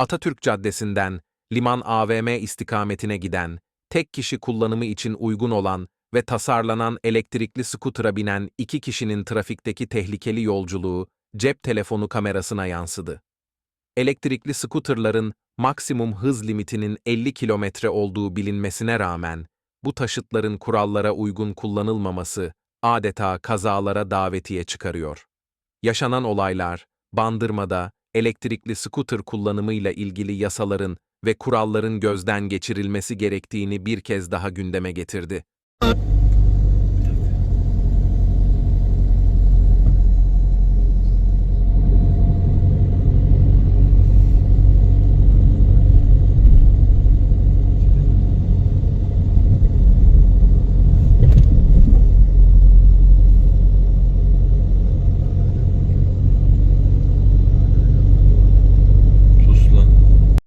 Atatürk Caddesi'nden Liman AVM istikametine giden, tek kişi kullanımı için uygun olan ve tasarlanan elektrikli skutura binen iki kişinin trafikteki tehlikeli yolculuğu cep telefonu kamerasına yansıdı. Elektrikli skuterların maksimum hız limitinin 50 kilometre olduğu bilinmesine rağmen, bu taşıtların kurallara uygun kullanılmaması adeta kazalara davetiye çıkarıyor. Yaşanan olaylar, Bandırma'da elektrikli skuter kullanımıyla ilgili yasaların ve kuralların gözden geçirilmesi gerektiğini bir kez daha gündeme getirdi.